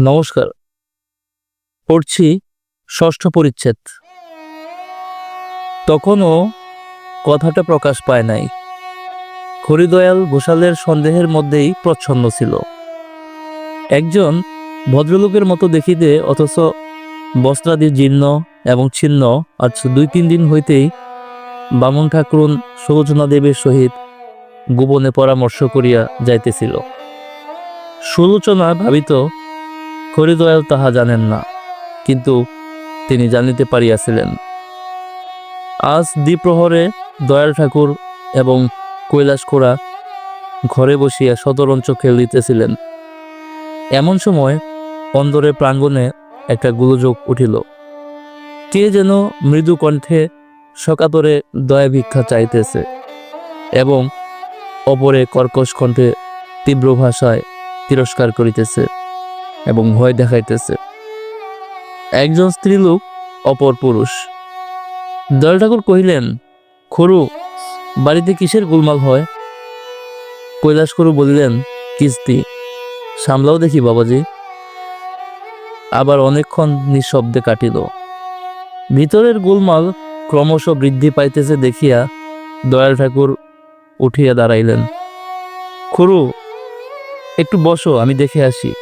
নমস্কার। পড়ছি ষষ্ঠ পরিচ্ছেদ। তখনও কথাটা প্রকাশ পায় নাই। হরিদয়াল ঘোষালের সন্দেহের মধ্যেই প্রচ্ছন্ন ছিল। একজন ভদ্রলোকের মতো দেখিতে অথচ বস্ত্রাদি জীর্ণ এবং ছিন্ন আজ দুই তিন দিন হইতেই বামন ঠাকুরন সুলোচনা দেবের সহিত গোপনে পরামর্শ করিয়া যাইতেছিল। সুলোচনা ভাবিত হরিদয়াল তাহা জানেন না, কিন্তু তিনি জানিতে পারিয়াছিলেন। আজ দ্বিপ্রহরে দয়াল ঠাকুর এবং কৈলাস খোড়া ঘরে বসিয়া শতরঞ্চ খেলিতেছিলেন এমন সময় অন্দরের প্রাঙ্গণে একটা গোলযোগ উঠিল। কে যেন মৃদু কণ্ঠে সকাতরে দয়া ভিক্ষা চাইতেছে এবং অপরে কর্কশ কণ্ঠে তীব্র ভাষায় তিরস্কার করিতেছে। এবং ভয় দেখাইতেছে। একজন স্ত্রীলোক, অপর পুরুষ। দয়াল ঠাকুর কহিলেন, খরু, বাড়িতে কিসের গোলমাল হয়? কৈলাস খরু বলিলেন, কিস্তি। সামলাও দেখি, বাবাজি। আবার অনেকক্ষণ নিঃশব্দে কাটিল। ভিতরের গোলমাল ক্রমশ বৃদ্ধি পাইতেছে দেখিয়া দয়াল ঠাকুর উঠিয়া দাঁড়াইলেন। খুরু, একটু বসো, আমি দেখে আসি।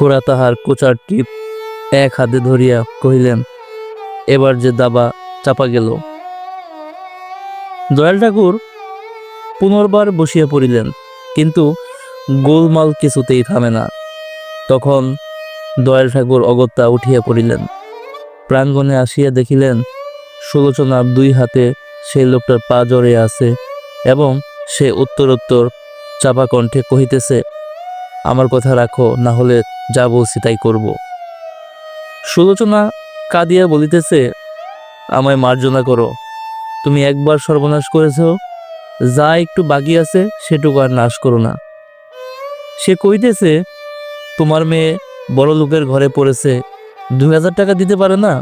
খোড়া তাহার কোচার টিপ এক হাতে ধরিয়া কহিলেন, এবার যে দাবা চাপা গেল। দয়াল ঠাকুর পুনর্বার বসিয়া পড়িলেন, কিন্তু গোলমাল কিছুতেই থামে না। তখন দয়াল ঠাকুর অগত্যা উঠিয়া পড়িলেন। প্রাঙ্গণে আসিয়া দেখিলেন সুলোচনার দুই হাতে সেই লোকটার পা জড়ে আছে এবং সে উত্তরোত্তর চাপা কণ্ঠে কহিতেছে আমার কথা রাখো, না হলে যা বলছি তাই করব। সুলোচনা কাঁদিয়া বলিতেছে, আমায় মার্জনা করো। তুমি একবার সর্বনাশ করেছ, যা একটু বাকি আছে সেটুকু আর নাশ করো না। সে কইতেছে, তোমার মেয়ে বড় লোকের ঘরে পড়েছে দু হাজার টাকা দিতে পারে না,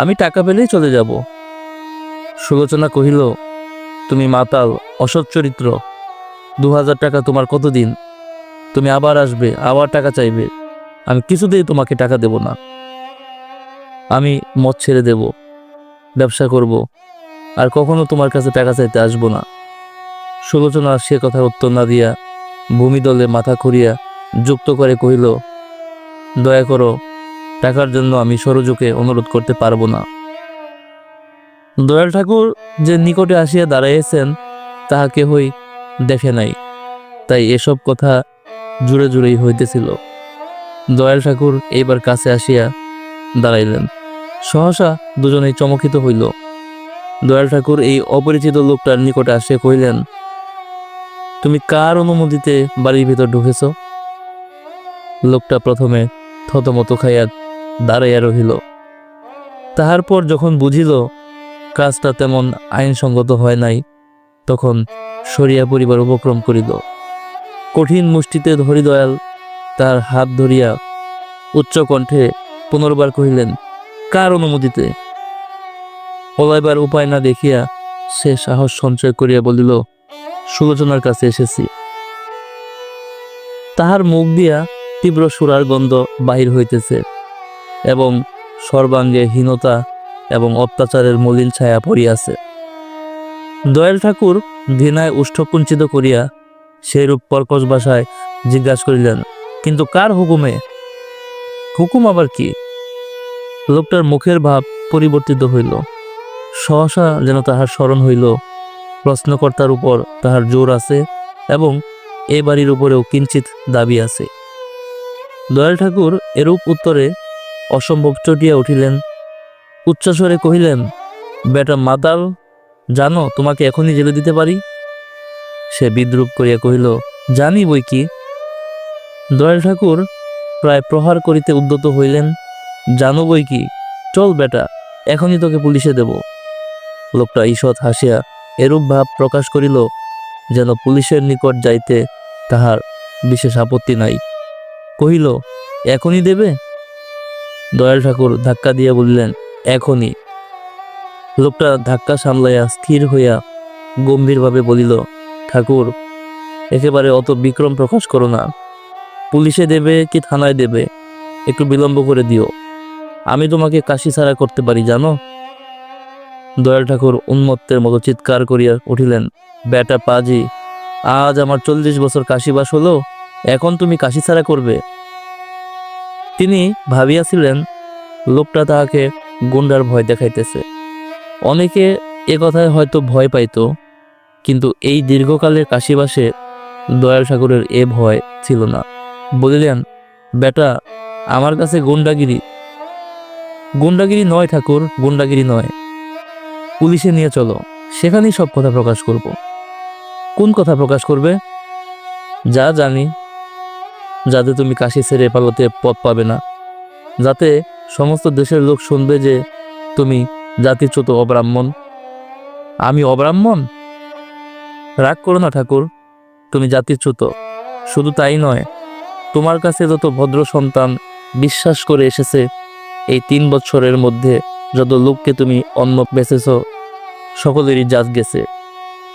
আমি টাকা পেলেই চলে যাব। সুলোচনা কহিল, তুমি মাতাল, অসৎ চরিত্র দু হাজার টাকা তোমার কতদিন? তুমি আবার আসবে, আবার টাকা চাইবে। আমি কিছুতেই তোমাকে টাকা দেব না। আমি মদ ছেড়ে দেব, ব্যবসা করব, আর কখনো তোমার কাছে টাকা চাইতে আসব না। সুলোচনা সে কথার উত্তর না দিয়া ভূমিদলে মাথা খুঁড়িয়া যুক্ত করে কহিল, দয়া করো, টাকার জন্য আমি সরযুকে অনুরোধ করতে পারব না। দয়াল ঠাকুর যে নিকটে আসিয়া দাঁড়াইয়াছেন, তাহা কেহই দেখে নাই। তাই এসব কথা জুড়ে জুড়েই হইতেছিল। দয়াল ঠাকুর এইবার কাছে আসিয়া দাঁড়াইলেন। সহসা দুজনেই চমকিত হইল। দয়াল ঠাকুর এই অপরিচিত লোকটার নিকটে আসিয়া কহিলেন, তুমি কার অনুমতিতে বাড়ির ভিতর ঢুকেছ? লোকটা প্রথমে থতমত খাইয়া দাঁড়াইয়া রহিল। তাহার পর যখন বুঝিল কাজটা তেমন আইনসঙ্গত হয় নাই, তখন সরিয়া পরিবার উপক্রম করিল। কঠিন মুষ্টিতে হরিদয়াল তার হাত ধরিয়া উচ্চ কণ্ঠে পুনর্বার কহিলেন, কার অনুমতিতে? পলাইবার উপায় না দেখিয়া সে সাহস সঞ্চয় করিয়া বলিল, সুলোচনার কাছে এসেছি। তাহার মুখ দিয়া তীব্র সুরার গন্ধ বাহির হইতেছে এবং সর্বাঙ্গে হীনতা এবং অত্যাচারের মলিন ছায়া পড়িয়াছে। দয়াল ঠাকুর ঘৃণায় উষ্ঠকুঞ্চিত করিয়া সেইরূপ কর্কশ ভাষায় জিজ্ঞাসা করিলেন, কিন্তু কার হুকুমে? হুকুম আবার কি? লোকটার মুখের ভাব পরিবর্তিত হইল। সহসা যেন তাহার স্মরণ হইল, প্রশ্নকর্তার উপর তাহার জোর আছে এবং এ বাড়ির উপরেও কিঞ্চিত দাবি আছে। দয়াল ঠাকুর এরূপ উত্তরে অসম্ভব চটিয়া উঠিলেন। উচ্চস্বরে কহিলেন, বেটা মাতাল, জানো তোমাকে এখনই জেলে দিতে পারি? সে বিদ্রুপ করিয়া কহিল, জানি বই কি? দয়াল ঠাকুর প্রায় প্রহার করিতে উদ্যত হইলেন, জানো বই কি? চল বেটা, এখনই তোকে পুলিশে দেব। লোকটা ঈষৎ হাসিয়া এরূপ ভাব প্রকাশ করিল, যেন পুলিশের নিকট যাইতে তাহার বিশেষ আপত্তি নাই। কহিল, এখনই দেবে? দয়াল ঠাকুর ধাক্কা দিয়া বলিলেন, এখনই। লোকটা ধাক্কা সামলাইয়া স্থির হইয়া গম্ভীরভাবে বলিল ঠাকুর। একেবারে অত বিক্রম প্রকাশ করো না। পুলিশে দেবে কি থানায় দেবে? একটু বিলম্ব করে দিও। আমি তোমাকে কাশি ছাড়া করতে পারি, জানো? দয়াল ঠাকুর উন্মত্তের মতো চিৎকার করিয়া উঠিলেন, বেটা পাজি, আজ আমার চল্লিশ বছর কাশিবাস হলো, এখন তুমি কাশি ছাড়া করবে? তিনি ভাবিয়াছিলেন, লোকটা তাহাকে গুন্ডার ভয় দেখাইতেছে। অনেকে এ কথায় হয়তো ভয় পাইতো। কিন্তু এই দীর্ঘকালের কাশিবাসে দয়াল ঠাকুরের এ ভয় ছিল না। বলিলেন, বেটা, আমার কাছে গুন্ডাগিরি। গুন্ডাগিরি নয় ঠাকুর, গুন্ডাগিরি নয়। পুলিশে নিয়ে চলো, সেখানেই সব কথা প্রকাশ করব। কোন কথা প্রকাশ করবে? যা জানি, যাতে তুমি কাশি ছেড়ে পালতে পথ পাবে না। যাতে সমস্ত দেশের লোক শুনবে যে তুমি জাতিচ্যুত অব্রাহ্মণ। আমি অব্রাহ্মণ? রাগ করো না, ঠাকুর। তুমি জাতিচ্যুত শুধু তাই নয়, তোমার কাছে যত ভদ্র সন্তান বিশ্বাস করে এসেছে, এই তিন বছরের মধ্যে যত লোককে তুমি অন্ন বেচেছ, সকলেরই জাজ গেছে।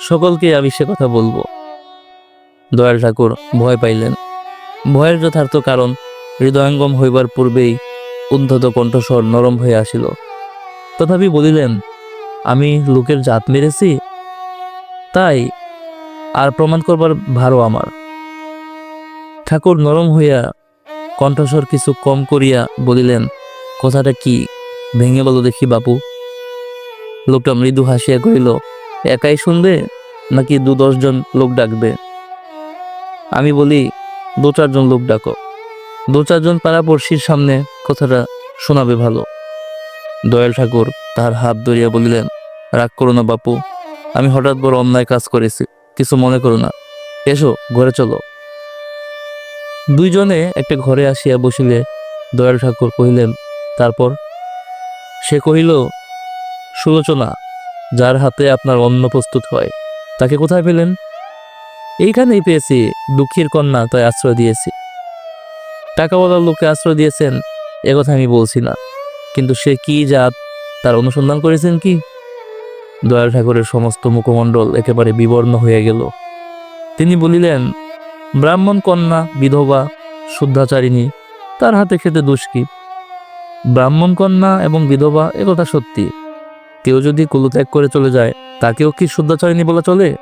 সকলকে আমি সে কথা বলব। দয়াল ঠাকুর, ভয় পাইলেন। ভয়ের যথার্থ কারণ, হৃদয়ঙ্গম হইবার পূর্বেই উদ্ধত কণ্ঠস্বর নরম হয়ে আসিল। তথাপি বলিলেন, আমি লোকের জাত মেরেছি? তাই আর প্রমাণ করবার ভারও আমার। ঠাকুর নরম হইয়া কণ্ঠস্বর কিছু কম করিয়া বলিলেন, কথাটা কি? ভেঙে বলো দেখি বাপু। লোকটা মৃদু হাসিয়া কহিল, একাই শুনবে নাকি দু দশজন লোক ডাকবে? আমি বলি, দু চারজন লোক ডাকো। দু চারজন পাড়াপড়শির সামনে কথাটা শোনাবে ভালো। দয়াল ঠাকুর তার হাত ধরিয়া বলিলেন, রাগ করো না বাপু, আমি হঠাৎ বড় অন্যায় কাজ করেছি। কিছু মনে করো না। এসো, ঘরে চলো। দুইজনে একটা ঘরে আসিয়া বসিলে, দয়াল ঠাকুর কহিলেন, তারপর? সে কহিল, সুলোচনা, যার হাতে আপনার অন্ন প্রস্তুত হয়, তাকে কোথায় পেলেন? এইখানেই পেয়েছি, দুঃখীর কন্যা তাই আশ্রয় দিয়েছি। টাকাওয়ালার লোককে আশ্রয় দিয়েছেন, এ কথা আমি বলছি না। কিন্তু সে কি জাত, তার অনুসন্ধান করেছেন কি? দয়াল ঠাকুরের সমস্ত মুখমণ্ডল একেবারে বিবর্ণ হয়ে গেল। তিনি বলিলেন, ব্রাহ্মণ কন্যা, বিধবা, শুদ্ধাচারিণী, তার হাতে খেতে দোষ কি? ব্রাহ্মণ কন্যা এবং বিধবা একথা সত্যি। কেউ যদি কুলত্যাগ করে চলে যায়, তাকেও কি শুদ্ধাচারিণী বলা চলে?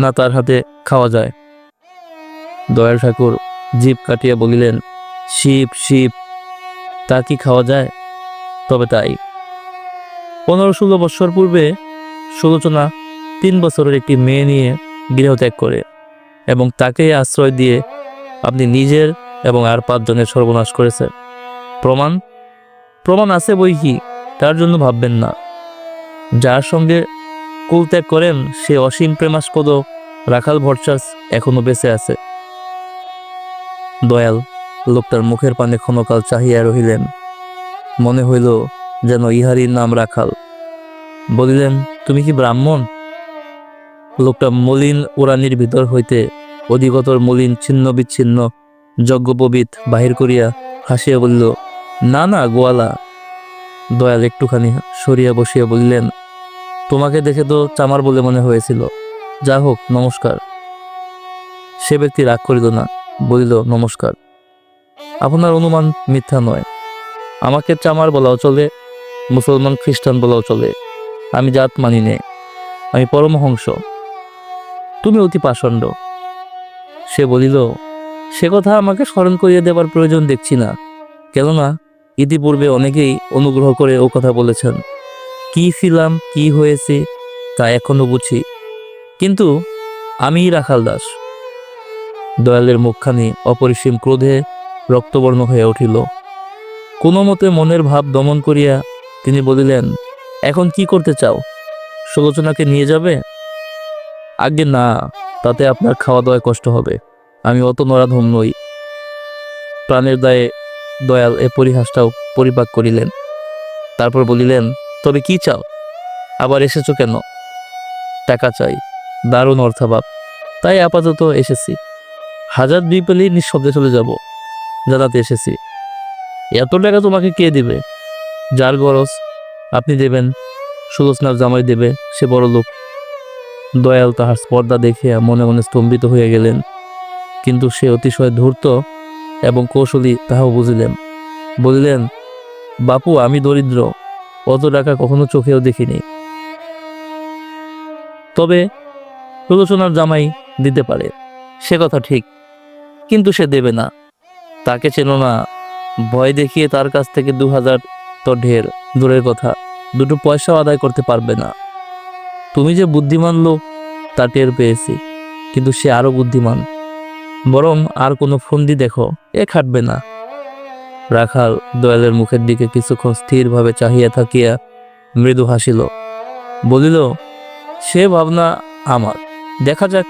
না, তার হাতে খাওয়া যায়। দয়াল ঠাকুর জিভ কাটিয়া বলিলেন, শিব শিব, তা কি খাওয়া যায়? তবে তাই। পনেরো ষোলো বৎসর পূর্বে সুলোচনা তিন বছরের একটি মেয়ে নিয়ে গৃহত্যাগ করে এবং তাকে আশ্রয় দিয়ে আপনি নিজের এবং আর পাঁচজনের সর্বনাশ করেছেন। প্রমাণ? প্রমাণ আছে বই কি? তার জন্য ভাববেন না। যার সঙ্গে কুল ত্যাগ করেন, সে অসীম প্রেমাস্পদ রাখাল ভরচাস এখনও বেঁচে আছে। দয়াল, লোকটার মুখের পানে ক্ষণকাল চাহিয়া রহিলেন। মনে হইল যেন ইহারই নাম রাখাল। বলিলেন তুমি কি ব্রাহ্মণ? লোকটা মলিন উড়ানির ভিতর হইতে অধিকতর মলিন, ছিন্ন বিচ্ছিন্ন, যজ্ঞপবিত বাহির করিয়া হাসিয়া বলিল, না না, গোয়ালা। দয়াল একটুখানি সরিয়া বসিয়া বলিলেন, তোমাকে দেখে তো চামার বলে মনে হয়েছিল। যা হোক, নমস্কার। সে ব্যক্তি রাগ করিল না, বলিল, নমস্কার। আপনার অনুমান মিথ্যা নয়। আমাকে চামার বলাও চলে, মুসলমান খ্রিস্টান বলাও চলে। আমি জাত মানি নে, আমি পরমহংস। তুমি অতি পাষণ্ড। সে বলিল, সে কথা আমাকে স্মরণ করিয়ে দেবার প্রয়োজন দেখছি না, কেননা ইতিপূর্বে অনেকেই অনুগ্রহ করে ও কথা বলেছেন। কি ছিলাম, কি হয়েছে, তা এখনও বুঝি। কিন্তু আমি রাখাল দাস। দয়ালের মুখখানি অপরিসীম ক্রোধে রক্তবর্ণ হয়ে উঠিল। কোনো মতে মনের ভাব দমন করিয়া তিনি বলিলেন এখন কি করতে চাও? সুলোচনাকে নিয়ে যাবে? আগে না, তাতে আপনার খাওয়া দাওয়ায় কষ্ট হবে। আমি অত নরাধম নই। প্রাণের দায়ে দয়াল এ পরিহাসটাও পরিপাক করিলেন। তারপর বলিলেন, তবে কি চাও? আবার এসেছ কেন? টাকা চাই। দারুণ অর্থাভাব। তাই আপাতত এসেছি। হাজার দুই পেলেই নিঃশব্দে চলে যাব। জানাতে এসেছি। এত টাকা তোমাকে কে দিবে? যার গরজ আপনি দেবেন। সুলোচনার জামাই দেবে, সে বড় লোক। দয়াল তাহার স্পর্ধা দেখিয়া মনে মনে স্তম্ভিত হয়ে গেলেন। কিন্তু সে অতিশয় ধূর্ত এবং কৌশলী তাহাও বুঝিলেন। বলিলেন, বাপু, আমি দরিদ্র, অত টাকা কখনো চোখেও দেখিনি। তবে সুলোচনার জামাই দিতে পারে, সে কথা ঠিক, কিন্তু সে দেবে না। তাকে চেনো না, ভয় দেখিয়ে তার কাছ থেকে দু হাজার তো ঢের দূরের কথা। দুটো পয়সাও আদায় করতে পারবে না। তুমি যে বুদ্ধিমান লোক, তা টের পেয়েছি, কিন্তু সে আরও বুদ্ধিমান। বরং আর কোনো ফন্দি দেখো, এ খাটবে না। রাখাল দয়ালের মুখের দিকে কিছুক্ষণ স্থিরভাবে চাহিয়া থাকিয়া মৃদু হাসিল। বলিল, সে ভাবনা আমার। দেখা যাক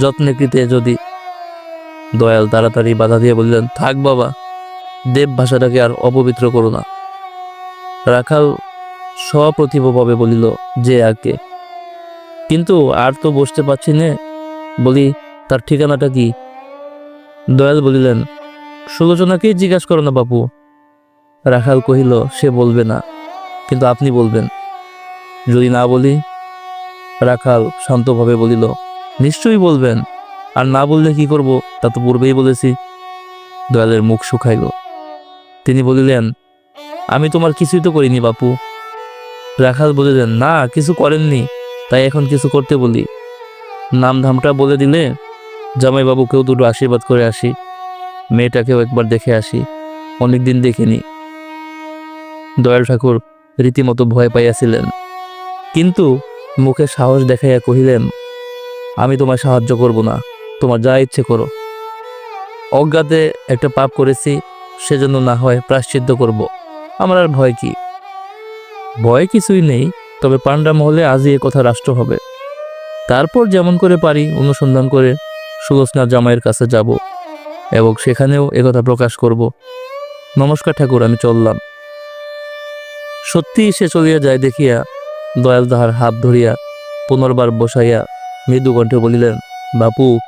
যত্নেকৃতে যদি। দয়াল তাড়াতাড়ি বাধা দিয়ে বললেন, থাক বাবা, দেব ভাষাটাকে আর অপবিত্র করো না। রাখাল সপ্রতিভভাবে বলিল, যে আগে কিন্তু আর তো বসতে পারছি নে। বলি, তার ঠিকানাটা কি? দয়াল বলিলেন সুলোচনাকেই জিজ্ঞাসা করো না বাপু। রাখাল কহিল, সে বলবে না, কিন্তু আপনি বলবেন। যদি না বলি? রাখাল শান্তভাবে বলিল, নিশ্চয়ই বলবেন, আর না বললে কি করব, তা তো পূর্বেই বলেছি। দয়ালের মুখ শুকাইল। তিনি বলিলেন, আমি তোমার কিছুই তো করিনি বাপু। রাখাল বলিলেন, না, কিছু করেননি। তাই এখন কিছু করতে বলি। নাম ধামটা বলে দিলে জামাইবাবুকেও দুটো আশীর্বাদ করে আসি। মেয়েটাকেও একবার দেখে আসি। অনেকদিন দেখিনি। দয়াল ঠাকুর রীতিমতো ভয় পাইয়াছিলেন। কিন্তু মুখে সাহস দেখাইয়া কহিলেন, আমি তোমায় সাহায্য করব না। তোমার যা ইচ্ছে করো। অজ্ঞাতে একটা পাপ করেছি, সেজন্য না হয় প্রাশ্চিত্য করব। আমার আর ভয় কি? ভয় কিছুই নেই, তবে পাণ্ডা মহলে আজই এ কথা রাষ্ট্র হবে। তারপর যেমন করে পারি অনুসন্ধান করে সুলোচনা জামাইয়ের কাছে যাব এবং সেখানেও একথা প্রকাশ করব। নমস্কার ঠাকুর, আমি চললাম। সত্যিই সে চলিয়া যায় দেখিয়া দয়াল তাহার হাত ধরিয়া পুনর্বার বসাইয়া মৃদু কণ্ঠে বলিলেন, বাপু,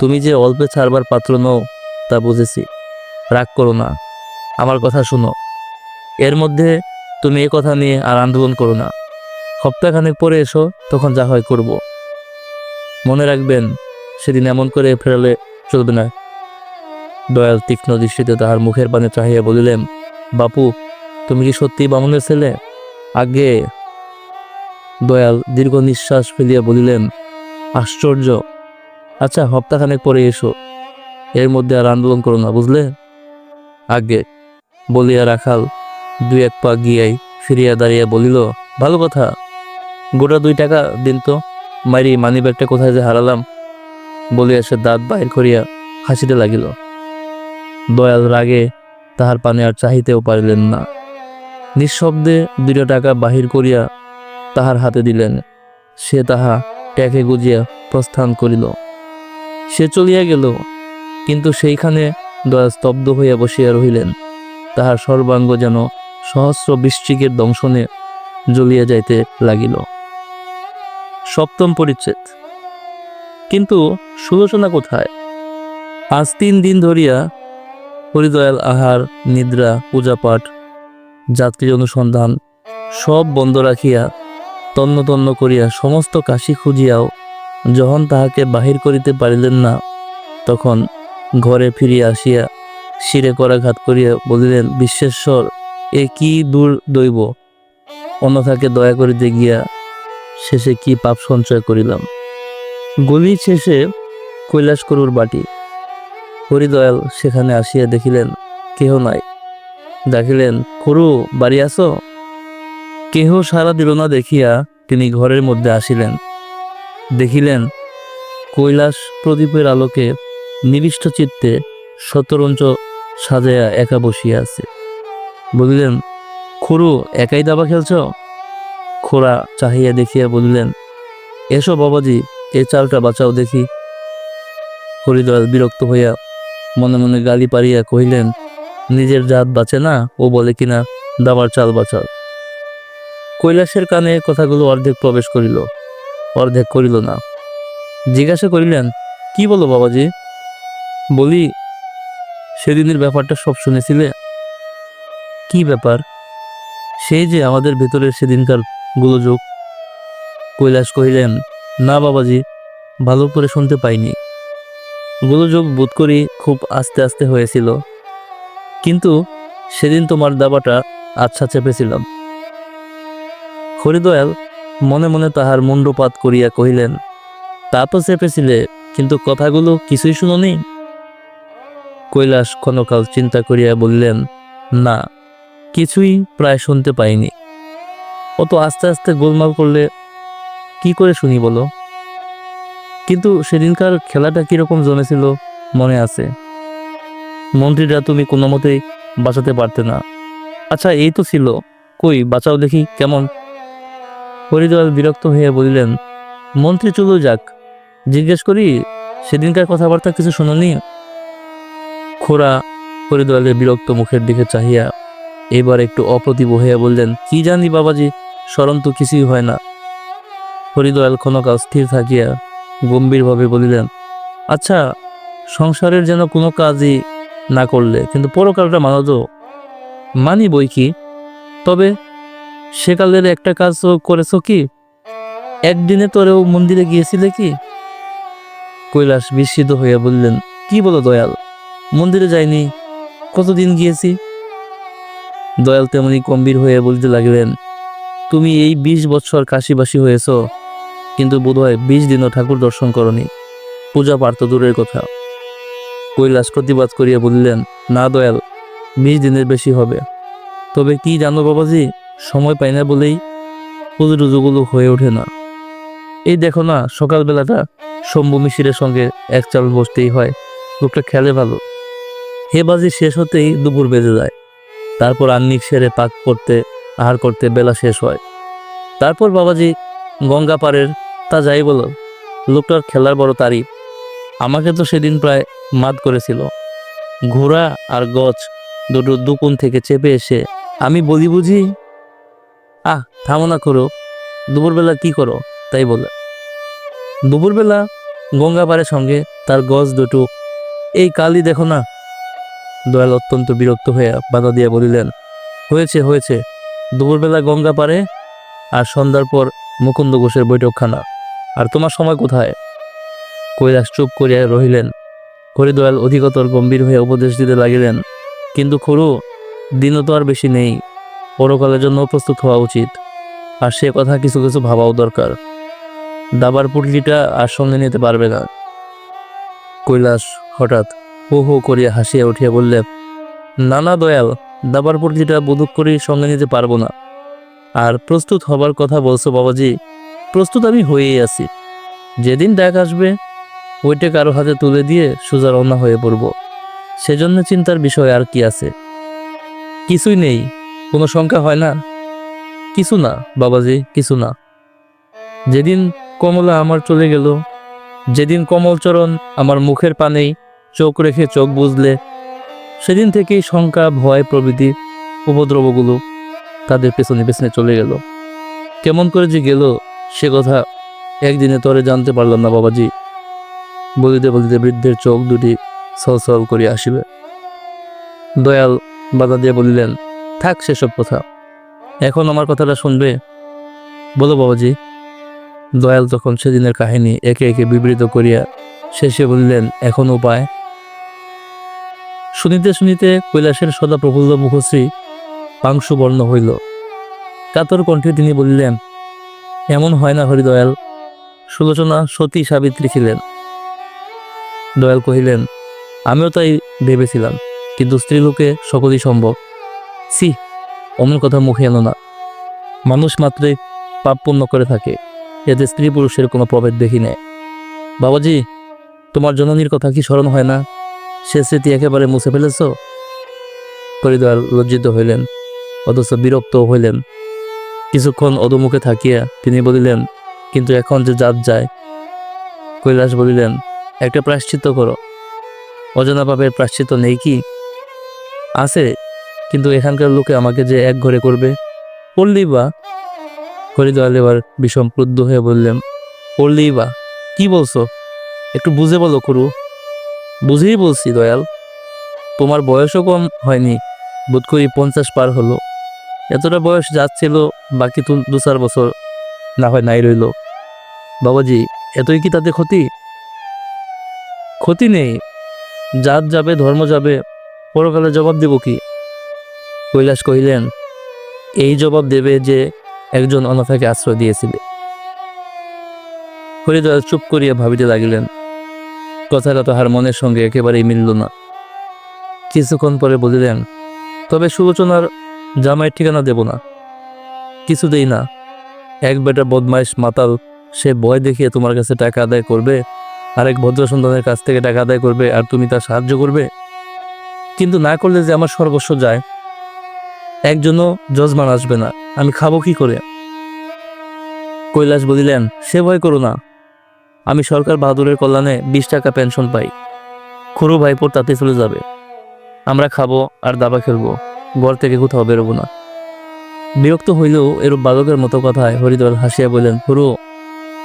তুমি যে অল্পে ছাড়বার পাত্র নও, তা বুঝেছি। রাগ করো না। আমার কথা শোনো। এর মধ্যে তুমি এ কথা নিয়ে আর আন্দোলন করো না। সপ্তাহখানেক পরে এসো, তখন যা হয় করব। মনে রাখবেন, সেদিন এমন করে ফেরালে চলবে না। দয়াল তীক্ষ্ণ দৃষ্টিতে তাহার মুখের পানে চাহিয়া বলিলেন, বাপু, তুমি কি সত্যি বামুনের ছেলে? আগে। দয়াল দীর্ঘ নিঃশ্বাস ফেলিয়া বলিলেন, আশ্চর্য। আচ্ছা হপ্তাখানেক পরে এসো। এর মধ্যে আর আন্দোলন করো না, বুঝলে? আগে, বলিয়া রাখাল দুই এক পা গিয়াই ফিরিয়া দাঁড়িয়ে বলিল, ভালো কথা। গোটা দুই টাকা দিন তো। মারি মানি ব্যাগটা কোথায় যে হারালাম? বলিয়া সে দাঁত বাহির করিয়া হাসিতে লাগিল। দয়াল রাগে তাহার পানে আর চাহিতেও পারিলেন না। নিঃশব্দে দুইটা টাকা বাহির করিয়া তাহার হাতে দিলেন। সে তাহা ট্যাকে গুজিয়া প্রস্থান করিল। সে চলিয়া গেল, কিন্তু সেইখানে দয়া স্তব্ধ হইয়া বসিয়া রহিলেন। তাহার সর্বাঙ্গ যেন সহস্র বৃশ্চিকের দংশনে জ্বলিয়া যাইতে লাগিল। সপ্তম পরিচ্ছেদ। কিন্তু সুলোচনা কোথায়? আজ তিন দিন ধরিয়া হরিদয়াল আহার, নিদ্রা, পূজাপাঠ যাত্রী অনুসন্ধান সব বন্ধ রাখিয়া তন্ন তন্ন করিয়া সমস্ত কাশি খুঁজিয়াও যখন তাহাকে বাহির করিতে পারিলেন না, তখন ঘরে ফিরিয়া আসিয়া শিরে করাঘাত করিয়া বলিলেন, বিশ্বেশ্বর এ কি দূর দৈব? অন্যথাকে দয়া করিতে গিয়া শেষে কি পাপ সঞ্চয় করিলাম? গলি শেষে কৈলাসকরুর বাটি। হরিদয়াল সেখানে আসিয়া দেখিলেন, কেহ নাই। দেখিলেন করু, বাড়ি আসো কেহ সারা দিল না দেখিয়া তিনি ঘরের মধ্যে আসিলেন। দেখিলেন, কৈলাস প্রদীপের আলোকে নিবিষ্ট চিত্তে শতরঞ্চ সাজায়া একা বসিয়া আছে। বলিলেন খুড়ু একাই দাবা খেলছ? খোড়া চাহিয়া দেখিয়া বলিলেন, এসো বাবাজি, এ চালটা বাঁচাও দেখি। হরিদয়াল বিরক্ত হইয়া মনে মনে গালি পারিয়া কহিলেন, নিজের জাত বাঁচে না, ও বলে কিনা, দাবার চাল বাঁচাও। কৈলাসের কানে কথাগুলো অর্ধেক প্রবেশ করিল, অর্ধেক করিল না। জিজ্ঞাসা করিলেন, কি বলো বাবাজি? বলি, সেদিনের ব্যাপারটা সব শুনেছিলে? কি ব্যাপার? সেই যে আমাদের ভেতরের সেদিনকার গোলযোগ। কৈলাস কহিলেন, না বাবাজি, ভালো করে শুনতে পাইনি। গোলযোগ বোধ করি খুব আস্তে আস্তে হয়েছিল। কিন্তু সেদিন তোমার দাবাটা আচ্ছা চেপেছিলাম। হরিদয়াল মনে মনে তাহার মুন্ডপাত করিয়া কহিলেন, তা তো চেপেছিলে, কিন্তু কথাগুলো কিছুই শুনোনি? কৈলাস ক্ষণকাল চিন্তা করিয়া বললেন, না। কিছুই প্রায় শুনতে পাইনি। অত আস্তে আস্তে গোলমাল করলে কি করে শুনি বলো? কিন্তু সেদিনকার খেলাটা কীরকম জমেছিল মনে আছে। মন্ত্রীরা তুমি কোনো মতেই বাঁচাতে পারতে না। আচ্ছা এই তো ছিল। কই, বাঁচাও দেখি কেমন। হরিদয়াল বিরক্ত হয়ে বলিলেন, মন্ত্রী, চলো যাক। জিজ্ঞেস করি, সেদিনকার কথাবার্তা কিছু শুনোনি? খোড়া হরিদয়ালের বিরক্ত মুখের দিকে চাহিয়া এবার একটু অপ্রতিভ হইয়া বললেন, কি জানি বাবাজি, স্মরণ তো কিছুই হয় না। হরিদয়াল ক্ষণকাল স্থির থাকিয়া গম্ভীরভাবে বলিলেন আচ্ছা সংসারের যেন কোনো কাজই না করলে, কিন্তু পরকালটা মানো তো। মানি বই কি? তবে সেকালের একটা কাজ করেছ কি? একদিনে তোরেও মন্দিরে গিয়েছিলে কি? কৈলাস বিস্মিত হইয়া বললেন, কি বলো দয়াল, মন্দিরে যাইনি, কতদিন গিয়েছি? দয়াল তেমনি গম্ভীর হয়ে বলতে লাগলেন, তুমি এই বিশ বছর কাশিবাসী হয়েছ, কিন্তু বোধহয় বিশ দিনও ঠাকুর দর্শন করনি। পূজা পার্থ দূরের কথা। কৈলাস প্রতিবাদ করিয়া বললেন, না দয়াল, বিশ দিনের বেশি হবে। তবে কি জানো বাবাজি, সময় পাই না বলেই পুজো টুজোগুলো হয়ে ওঠে না। এই দেখো না, সকালবেলাটা শম্ভু মিশিরের সঙ্গে এক চাল বসতেই হয়। লোকটা খেলে ভালো। হে বাজি, শেষ হতেই দুপুর বেজে যায়। তারপর আন্নিক সেরে পাক করতে, আহার করতে বেলা শেষ হয়। তারপর বাবাজি গঙ্গা পাড়ের তা যাই বলো লোকটার খেলার বড় তারিফ। আমাকে তো সেদিন প্রায় মাত করেছিল। ঘোড়া আর গছ দুটো দুকুন থেকে চেপে এসে আমি বলি বুঝি, আহ, থামো না করো দুপুরবেলা কি করো? তাই বলে। দুপুরবেলা গঙ্গা পাড়ের সঙ্গে তার গছ দুটো, এই কালই দেখো না দয়াল অত্যন্ত বিরক্ত হয়ে বাধা দিয়ে বলিলেন, হয়েছে হয়েছে। দুপুরবেলা গঙ্গা পারে আর সন্ধ্যার পর মুকুন্দ ঘোষের বৈঠকখানা। আর তোমার সময় কোথায়? কৈলাস চুপ করিয়া রহিলেন। হরিদয়াল অধিকতর গম্ভীর হয়ে উপদেশ দিতে লাগিলেন, কিন্তু খুড়ু দিনও তো আর বেশি নেই। পরকালের জন্য প্রস্তুত হওয়া উচিত। আর সে কথা কিছু কিছু ভাবাও দরকার। দাবার পুটলিটা আর সঙ্গে নিতে পারবে না। কৈলাস হঠাৎ হো হো করিয়া হাসিয়া উঠিয়া বললে না না দয়াল, দাবার পুটলিটা বুধুক করি সঙ্গে নিতে পারব না। আর প্রস্তুত হবার কথা বলছো বাবাজি, প্রস্তুত আমি হয়েই আছি। যেদিন ডাক আসবে, ওইটা কারও হাতে তুলে দিয়ে সোজা রওনা হয়ে পড়ব। সেজন্য চিন্তার বিষয় আর কি আছে? কিছুই নেই, কোনো শঙ্কা হয় না? কিছু না, বাবাজি, কিছু না। যেদিন কমলা আমার চলে গেল, যেদিন কমলচরণ আমার মুখের পানেই চোখ রেখে চোখ বুঝলে, সেদিন থেকেই শঙ্কা, ভয় প্রভৃতি উপদ্রবগুলো তাদের পেছনে পেছনে চলে গেল। কেমন করে যে গেল, সে কথা একদিনে তরে জানতে পারলাম না বাবাজি। বলিতে বলিতে বৃদ্ধের চোখ দুটি ছল করিয়া আসিবে। দয়াল বাধা দিয়ে বলিলেন, থাক সেসব কথা। এখন আমার কথাটা শুনবে? বলো বাবাজি। দয়াল তখন সেদিনের কাহিনী একে একে বিবৃত করিয়া শেষে বলিলেন, এখন উপায় শুনিতে শুনিতে কৈলাসের সদা প্রফুল্ল মুখশ্রী পাংশুবর্ণ হইল। কাতর কণ্ঠে তিনি বলিলেন, এমন হয় না হরিদয়াল। সুলোচনা সতী সাবিত্রী ছিলেন। দয়াল কহিলেন, আমিও তাই ভেবেছিলাম, কিন্তু স্ত্রীলোকে সকলই সম্ভব। সি অমন কথা মুখে এলো না। মানুষ মাত্রই পাপ পূর্ণ করে থাকে, এতে স্ত্রী পুরুষের কোনো প্রভেদ দেখি নেয় বাবাজি, তোমার জননীর কথা কি স্মরণ হয় না? সে স্মৃতি একেবারে মুছে ফেলেছ? হরিদয়াল লজ্জিত হইলেন, অথচ বিরক্ত হইলেন। কিছুক্ষণ অধমুখে থাকিয়া তিনি বলিলেন, কিন্তু এখন যে জাত যায়? কৈলাস বলিলেন, একটা প্রায়শ্চিত্ত করো। অজানা পাপের প্রায়শ্চিত্ত নেই কি? আছে, কিন্তু এখানকার লোকে আমাকে যে এক ঘরে করবে? পড়লেই বা। হরিদয়াল এবার বিষম ক্রুদ্ধ হয়ে বললেন পড়লি বা। কি বলছো? একটু বুঝে বলো করু বুঝেই বলছি, দয়াল। তোমার বয়সও কম হয়নি, বোধ করি পঞ্চাশ পার হলো। এতটা বয়স যাচ্ছিল বাকি দু চার বছর, না হয় নাই রইল। বাবাজি, এতই কি তাতে ক্ষতি? ক্ষতি নেই। জাত যাবে, ধর্ম যাবে, পরকালে জবাব দেব কি? কৈলাস কহিলেন, এই জবাব দেবে যে একজন অনাথাকে আশ্রয় দিয়েছিলে। হরিদয়াল চুপ করিয়া ভাবিতে লাগিলেন। কথাটা তাহার মনের সঙ্গে একেবারেই মিলল না। কিছুক্ষণ পরে বলিলেন, তবে সুলোচনার জামাইয়ের ঠিকানা দেব না। কিছুতেই না। এক বেটা বদমাইশ মাতাল, সে ভয় দেখিয়ে তোমার কাছে টাকা আদায় করবে, আরেক ভদ্র সন্তানের কাছ থেকে টাকা আদায় করবে, আর তুমি তা সাহায্য করবে। কিন্তু না করলে যে আমার সর্বস্ব যায়। একজনও যজমান আসবে না। আমি খাব কি করে? কৈলাস বলিলেন, সে ভয় করো না। আমি সরকার বাহাদুরের কল্যাণে বিশ টাকা পেনশন পাই। খুরু ভাইপোর তাতে চলে যাবে। আমরা খাব আর দাবা খেলব। ঘর থেকে কোথাও বেরোবো না। বিরক্ত হইলেও এরূপ বালকের মতো কথায় হরিদল হাসিয়া বললেন খুরু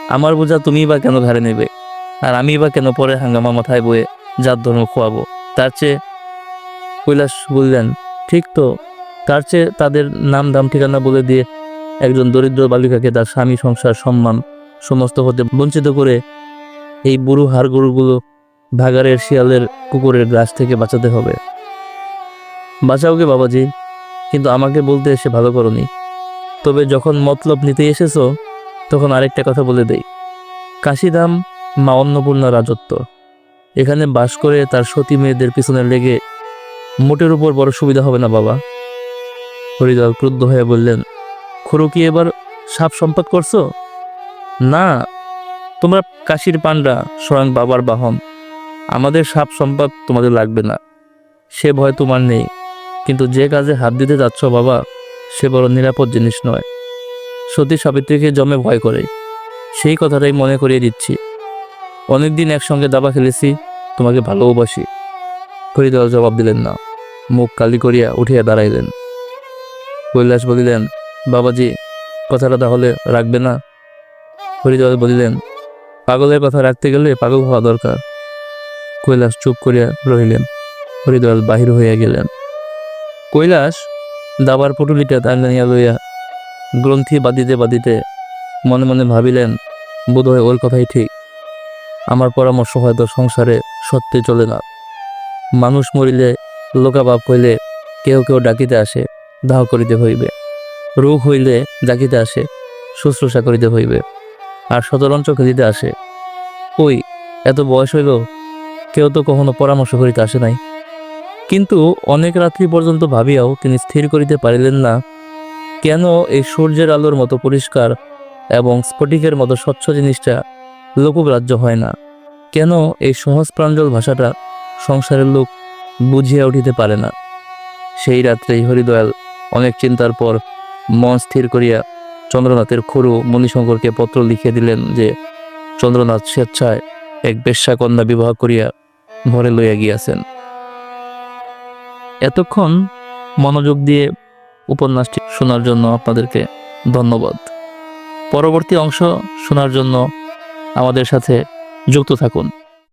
আমার বোঝা তুমি বা কেন ঘাড়ে নেবে? আর আমি বা কেন পরে হাঙ্গামা মাথায় বয়ে জাত ধর্ম খোয়াবো? তার চেয়ে কৈলাস বললেন, ঠিক তো। তার চেয়ে তাদের নাম দাম ঠিকানা বলে দিয়ে একজন দরিদ্র বালিকাকে তার স্বামী, সংসার, সম্মান সমস্ত হতে বঞ্চিত করে এই বুড়ো হাড় গরুগুলো ভাগাড়ের শিয়ালের কুকুরের গ্রাস থেকে বাঁচাতে হবে। বাঁচাওকে বাবাজি, কিন্তু আমাকে বলতে এসে ভালো করনি। তবে যখন মতলব নিতে এসেছ, তখন আরেকটা কথা বলে দেই। কাশিধাম মা অন্নপূর্ণা রাজত্ব। এখানে বাস করে তার সতী মেয়েদের পিছনে লেগে মোটের উপর বড় সুবিধা হবে না বাবা। হরিদল ক্রুদ্ধ হয়ে বললেন, খুড়ো কি এবার সাপ সম্পদ করছ? না তোমরা কাশির পান্ডা স্বয়ং বাবার বাহন। আমাদের সাপ সম্পদ তোমাদের লাগবে না। সে ভয় তোমার নেই। কিন্তু যে কাজে হাত দিতে যাচ্ছ বাবা, সে বড় নিরাপদ জিনিস নয়। সতী সাবিত্রীকে জমে ভয় করে। সেই কথাটাই মনে করিয়ে দিচ্ছি। অনেকদিন একসঙ্গে দাবা খেলেছি, তোমাকে ভালোবাসি। হরিদল জবাব দিলেন না। মুখ কালি করিয়া উঠিয়া দাঁড়াইলেন। কৈলাস বলিলেন, বাবাজি, কথাটা তাহলে রাখবে না? হরিদল বলিলেন পাগলের কথা রাখতে গেলে পাগল হওয়া দরকার। কৈলাস চুপ করিয়া রহিলেন। হরিদয়াল বাহির হইয়া গেলেন। কৈলাস দাবার পুটুলিটা টানিয়া লইয়া গ্রন্থি বাঁধিতে বাঁধিতে মনে মনে ভাবিলেন, বোধহয় ওর কথাই ঠিক। আমার পরামর্শ হয়তো সংসারে সত্যি চলে না। মানুষ মরিলে লোকাভাব হইলে কেউ কেউ ডাকিতে আসে, দাহ করিতে হইবে। রোগ হইলে ডাকিতে আসে, শুশ্রূষা করিতে হইবে। আর সতরণ চোখে দিতে আসে। ওই, এত বয়স হইল, কেউ তো কখনো পরামর্শ করিতে আসে নাই। কিন্তু অনেক রাত্রি পর্যন্ত ভাবিয়াও তিনি স্থির করিতে পারিলেন না। কেন এই সূর্যের আলোর মতো পরিষ্কার এবং স্ফটিকের মতো স্বচ্ছ জিনিসটা লোকগ্রাহ্য হয় না? কেন এই সহজ প্রাঞ্জল ভাষাটা সংসারের লোক বুঝিয়া উঠিতে পারে না? সেই রাত্রেই হরিদয়াল অনেক চিন্তার পর মন স্থির করিয়া চন্দ্রনাথের খুরু মণিশঙ্করকে পত্র লিখিয়ে দিলেন যে, চন্দ্রনাথ স্বেচ্ছায় এক বেশ্যা কন্যা বিবাহ করিয়া ঘরে লইয়া গিয়াছেন। এতক্ষণ মনোযোগ দিয়ে উপন্যাসটি শোনার জন্য আপনাদেরকে ধন্যবাদ। পরবর্তী অংশ শোনার জন্য আমাদের সাথে যুক্ত থাকুন।